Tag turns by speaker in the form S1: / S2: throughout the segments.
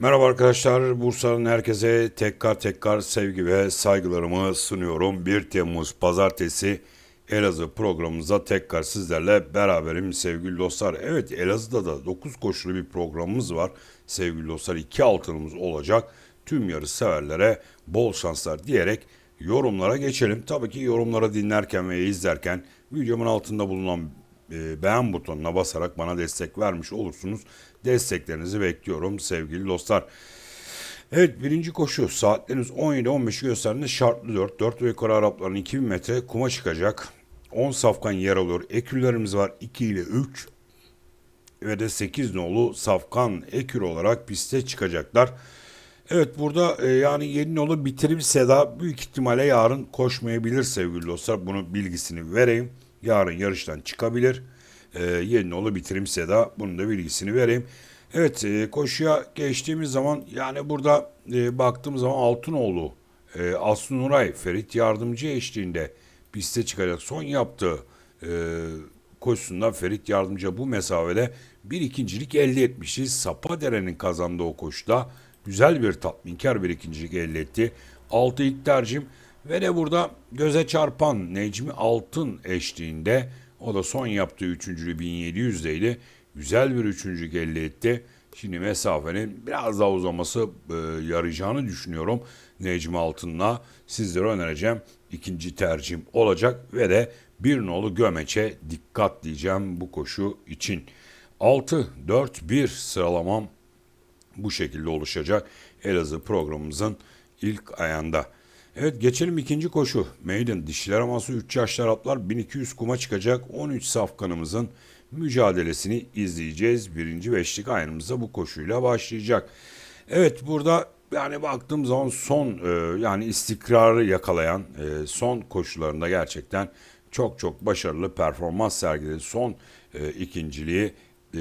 S1: Merhaba arkadaşlar, Bursa'nın herkese tekrar tekrar sevgi ve saygılarımı sunuyorum. 1 Temmuz Pazartesi Elazığ programımıza tekrar sizlerle beraberim sevgili dostlar. Evet Elazığ'da da 9 koşulu bir programımız var sevgili dostlar. 2 altınımız olacak. Tüm yarış severlere bol şanslar diyerek yorumlara geçelim. Tabii ki yorumları dinlerken ve izlerken videomun altında bulunan e, beğen butonuna basarak bana destek vermiş olursunuz. Desteklerinizi bekliyorum sevgili dostlar. Evet birinci koşu saatleriniz 17-15 gösterdiğinde şartlı 4. 4 ve yukarı Arapların 2000 metre kuma çıkacak. 10 safkan yer alıyor. Ekürlerimiz var 2 ile 3 ve de 8 nolu safkan ekür olarak piste çıkacaklar. Evet burada e, yani yeni nolu bitirim Seda büyük ihtimalle yarın koşmayabilir sevgili dostlar. Bunu bilgisini vereyim. Yarın yarıştan çıkabilir. E, yeni nolu bitirim Seda bunun da bilgisini vereyim. Evet e, koşuya geçtiğimiz zaman yani burada e, baktığımız zaman Altınoğlu, e, Aslı Nuray, Ferit Yardımcı eşliğinde piste çıkacak. Son yaptığı e, koşusunda Ferit Yardımcı bu mesafede bir ikincilik elde etmişti. Sapadere'nin kazandığı o koşuda güzel bir tatminkar bir ikincilik elde etti. Altı ilk tercihim ve de burada göze çarpan Necmi Altın eşliğinde o da son yaptığı üçüncülü 1700'deydi. Güzel bir üçüncülük elde etti. Şimdi mesafenin biraz daha uzaması e, yarayacağını düşünüyorum. Necmi Altın'la sizlere önereceğim. ikinci tercihim olacak ve de bir nolu gömeçe dikkat diyeceğim bu koşu için. 6-4-1 sıralamam bu şekilde oluşacak Elazığ programımızın ilk ayağında. Evet geçelim ikinci koşu. Maiden dişiler aması 3 yaşlı Araplar 1200 kuma çıkacak 13 safkanımızın mücadelesini izleyeceğiz. Birinci beşlik ayınımızda bu koşuyla başlayacak. Evet burada yani baktığım zaman son e, yani istikrarı yakalayan e, son koşularında gerçekten çok çok başarılı performans sergiledi. Son e, ikinciliği e,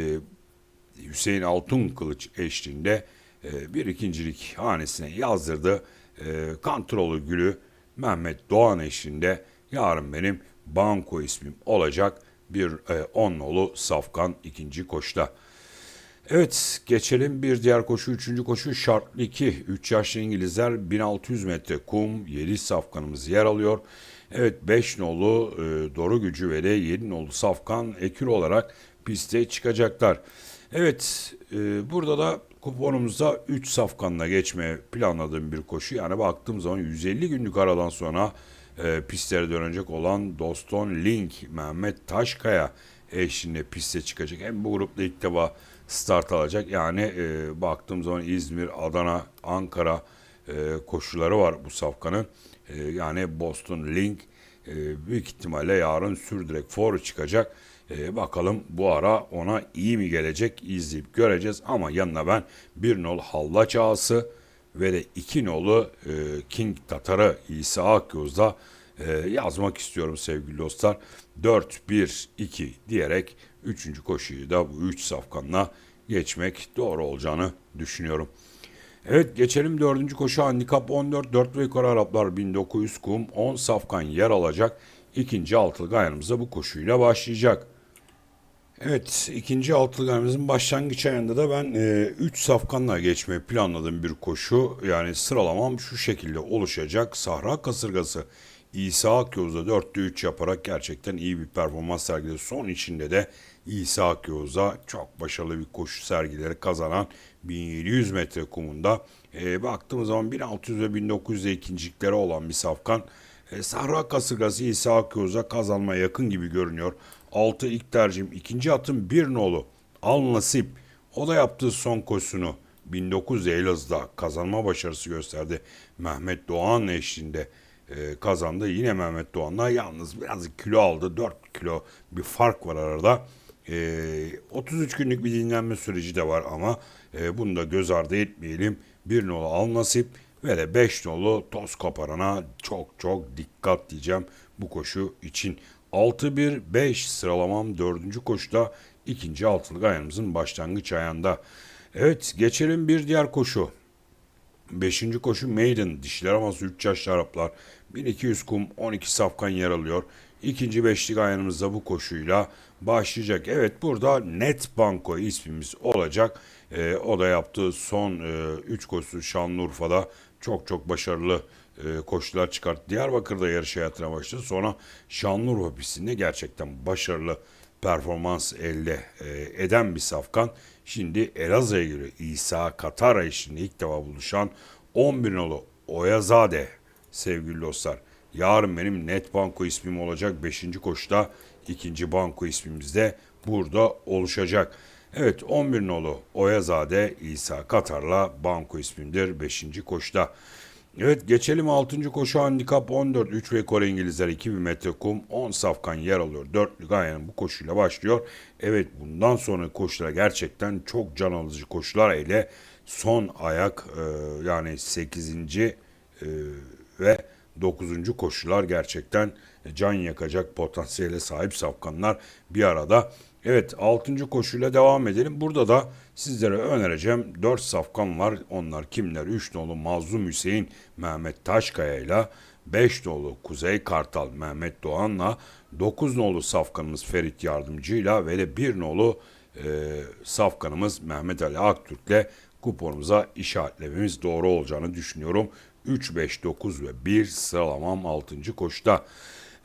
S1: Hüseyin Altun Kılıç eşliğinde e, bir ikincilik hanesine yazdırdı. E, Kantrolu Gülü Mehmet Doğan eşliğinde yarın benim banko ismim olacak bir e, on nolu Safkan ikinci koşta. Evet geçelim bir diğer koşu üçüncü koşu şartlı 2 3 yaşlı İngilizler 1600 metre kum 7 safkanımız yer alıyor. Evet 5 nolu e, Doru Gücü ve de 7 nolu Safkan ekür olarak piste çıkacaklar. Evet e, burada da kuponumuzda 3 safkanla geçmeye planladığım bir koşu. Yani baktığım zaman 150 günlük aradan sonra e, pistlere dönecek olan Doston Link Mehmet Taşkaya eşliğinde piste çıkacak. Hem bu grupta ilk defa start alacak. Yani e, baktığım zaman İzmir, Adana, Ankara e, koşuları var bu safkanın. E, yani Boston Link e, büyük ihtimalle yarın sürdürek for çıkacak. E, bakalım bu ara ona iyi mi gelecek izleyip göreceğiz. Ama yanına ben bir nol Hallaç Ağası ve de iki nolu e, King Tatarı İsa Akyoz'da e, yazmak istiyorum sevgili dostlar. 4-1-2 diyerek üçüncü koşuyu da bu üç safkanla geçmek doğru olacağını düşünüyorum. Evet geçelim dördüncü koşu handikap 14 4 ve yukarı Araplar 1900 kum 10 safkan yer alacak. İkinci altılı gayanımızda bu koşuyla başlayacak. Evet ikinci altılı gayanımızın başlangıç ayında da ben 3 e, safkanla geçmeyi planladığım bir koşu. Yani sıralamam şu şekilde oluşacak. Sahra kasırgası İsa Akyoz'da 4'te 3 yaparak gerçekten iyi bir performans sergiledi. Son içinde de İsa Akyoz'a çok başarılı bir koşu sergileri kazanan 1700 metre kumunda e, baktığımız zaman 1600 ve 1900 ikinciliklere olan bir safkan e, Sahra kasırgası İsa Akyoz'a kazanmaya yakın gibi görünüyor. 6 ilk tercihim. ikinci atım bir nolu. Al Nasip. O da yaptığı son koşusunu 1900 Elazığ'da kazanma başarısı gösterdi. Mehmet Doğan eşliğinde e, kazandı. Yine Mehmet Doğan'la yalnız biraz kilo aldı. 4 kilo bir fark var arada. E, 33 günlük bir dinlenme süreci de var ama e, bunu da göz ardı etmeyelim. Bir nolu al nasip ve de 5 nolu toz koparana çok çok dikkat diyeceğim bu koşu için. 6-1-5 sıralamam 4. koşuda ikinci altılık ayağımızın başlangıç ayağında. Evet geçelim bir diğer koşu. Beşinci koşu Maiden. Dişler aması 3 yaşlı Araplar. 1200 kum 12 safkan yer alıyor. İkinci beşlik ayağımızda bu koşuyla başlayacak. Evet burada Net Banko ismimiz olacak. Ee, o da yaptığı son 3 koşusu Şanlıurfa'da çok çok başarılı e, koşular çıkarttı. Diyarbakır'da yarış hayatına başladı. Sonra Şanlıurfa pistinde gerçekten başarılı performans elde e, eden bir safkan. Şimdi Elazığ'a geliyor. İsa Katara eşliğinde ilk defa buluşan 11 nolu Oyazade sevgili dostlar. Yarın benim net banko ismim olacak. 5. koşuda ikinci banko ismimiz de burada oluşacak. Evet 11 nolu Oyazade İsa Katar'la banko ismimdir 5. koşuda. Evet geçelim 6. koşu handikap 14 3 ve Kore İngilizler 2000 metre kum 10 safkan yer alıyor. 4'lü Gaye'nin bu koşuyla başlıyor. Evet bundan sonra koşular gerçekten çok can alıcı koşular ile son ayak e, yani 8. E, ve 9. koşular gerçekten can yakacak potansiyele sahip safkanlar bir arada. Evet 6. koşuyla devam edelim. Burada da sizlere önereceğim 4 safkan var. Onlar kimler? 3 nolu Mazlum Hüseyin Mehmet Taşkaya ile 5 nolu Kuzey Kartal Mehmet Doğan'la 9 nolu safkanımız Ferit Yardımcı'yla ve de 1 nolu e, safkanımız Mehmet Ali Aktürk'le kuponumuza işaretlememiz doğru olacağını düşünüyorum. 3, 5, 9 ve 1 sıralamam 6. koşuda.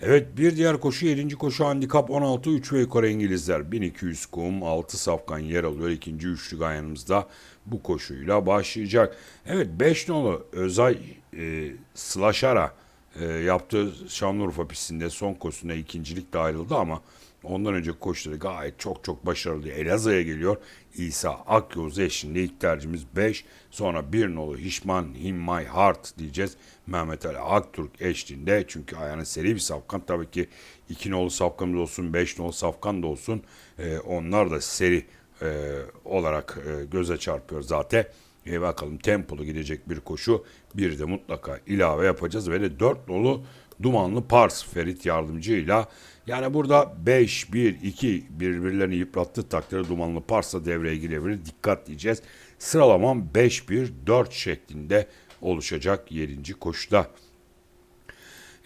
S1: Evet bir diğer koşu 7. koşu handikap 16 3 ve yukarı İngilizler 1200 kum 6 safkan yer alıyor. ikinci üçlü gayanımızda bu koşuyla başlayacak. Evet 5 nolu Özay e, Slaşara e, yaptığı Şanlıurfa pistinde son koşusunda ikincilikle ayrıldı ama ondan önce koşuları gayet çok çok başarılı. Elazığ'a geliyor. İsa Akyol eşliğinde ilk tercihimiz 5. Sonra bir nolu Hişman Him My Heart diyeceğiz. Mehmet Ali Aktürk eşliğinde. Çünkü ayağının seri bir safkan. Tabii ki 2 nolu safkanımız olsun, 5 nolu safkan da olsun. E, onlar da seri e, olarak e, göze çarpıyor zaten. E bakalım tempolu gidecek bir koşu. Bir de mutlaka ilave yapacağız. Ve de 4 nolu Dumanlı Pars Ferit yardımcıyla yani burada 5, 1, 2 birbirlerini yıprattığı takdirde Dumanlı Pars'la devreye girebilir. Dikkat diyeceğiz. Sıralamam 5, 1, 4 şeklinde oluşacak 7. koşuda.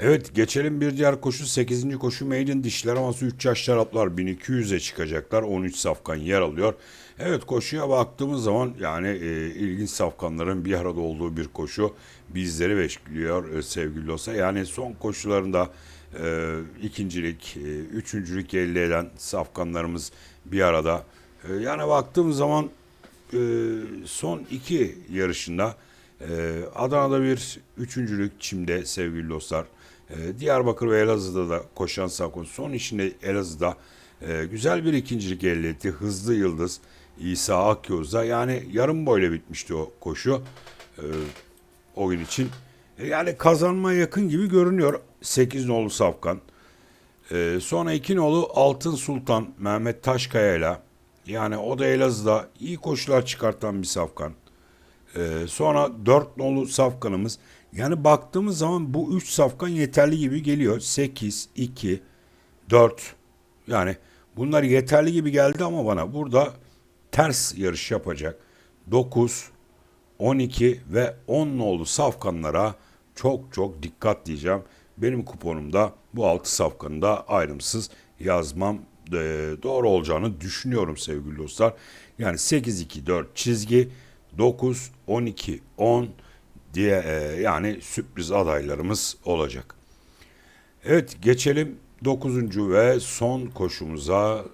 S1: Evet geçelim bir diğer koşu 8. koşu Maiden dişler aması 3 yaş şaraplar 1200'e çıkacaklar 13 safkan yer alıyor. Evet koşuya baktığımız zaman yani e, ilginç safkanların bir arada olduğu bir koşu bizleri bekliyor e, sevgili dostlar. Yani son koşularında e, ikincilik, e, üçüncülük elde eden safkanlarımız bir arada. E, yani baktığımız zaman e, son iki yarışında e, Adana'da bir üçüncülük Çim'de sevgili dostlar. E, Diyarbakır ve Elazığ'da da koşan safkan son işinde Elazığ'da e, güzel bir ikincilik elde etti. Hızlı Yıldız İsa Akyoz'da yani yarım boyla bitmişti o koşu e, o gün için. E, yani kazanma yakın gibi görünüyor 8 nolu Safkan. E, sonra 2 nolu Altın Sultan Mehmet Taşkaya ile yani o da Elazığ'da iyi koşular çıkartan bir Safkan. Sonra 4 nolu Safkanımız yani baktığımız zaman bu 3 Safkan yeterli gibi geliyor. 8, 2, 4 yani bunlar yeterli gibi geldi ama bana burada ters yarış yapacak 9, 12 ve 10 nolu safkanlara çok çok dikkat diyeceğim. Benim kuponumda bu 6 safkanı da ayrımsız yazmam e, doğru olacağını düşünüyorum sevgili dostlar. Yani 8-2-4 çizgi 9, 12, 10 diye e, yani sürpriz adaylarımız olacak. Evet geçelim 9. ve son koşumuza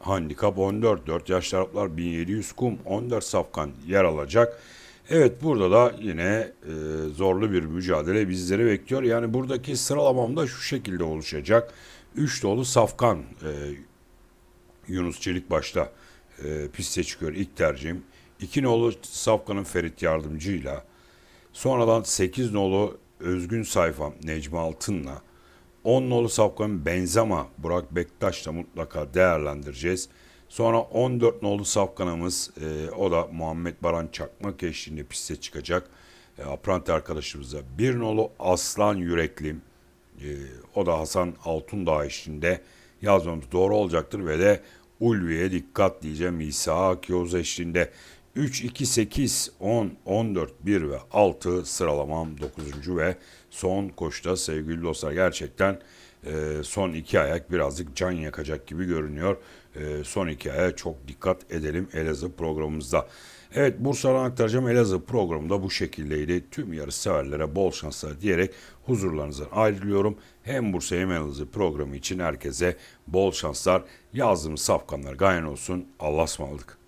S1: handikap 14. 4 yaş taraflar 1700 kum 14 safkan yer alacak. Evet burada da yine e, zorlu bir mücadele bizleri bekliyor. Yani buradaki sıralamam da şu şekilde oluşacak. 3 dolu safkan e, Yunus Çelik başta e, piste çıkıyor ilk tercihim. 2 nolu Safkan'ın Ferit Yardımcı'yla sonradan 8 nolu Özgün Sayfam Necmi Altın'la 10 nolu Safkan'ın Benzema Burak Bektaş'la mutlaka değerlendireceğiz. Sonra 14 nolu safkanımız e, o da Muhammed Baran Çakmak eşliğinde piste çıkacak. E, Apranti arkadaşımıza bir nolu Aslan Yüreklim e, o da Hasan Altundağ eşliğinde yazmamız doğru olacaktır ve de Ulvi'ye dikkat diyeceğim İsa Akyoz eşliğinde 3, 2, 8, 10, 14, 1 ve 6 sıralamam 9. ve son koşta sevgili dostlar gerçekten e, son iki ayak birazcık can yakacak gibi görünüyor. E, son iki aya çok dikkat edelim Elazığ programımızda. Evet Bursa'dan aktaracağım Elazığ programında bu şekildeydi. Tüm yarış severlere bol şanslar diyerek huzurlarınızdan ayrılıyorum. Hem Bursa hem Elazığ programı için herkese bol şanslar. Yazdığımız safkanlar gayen olsun. Allah'a ısmarladık.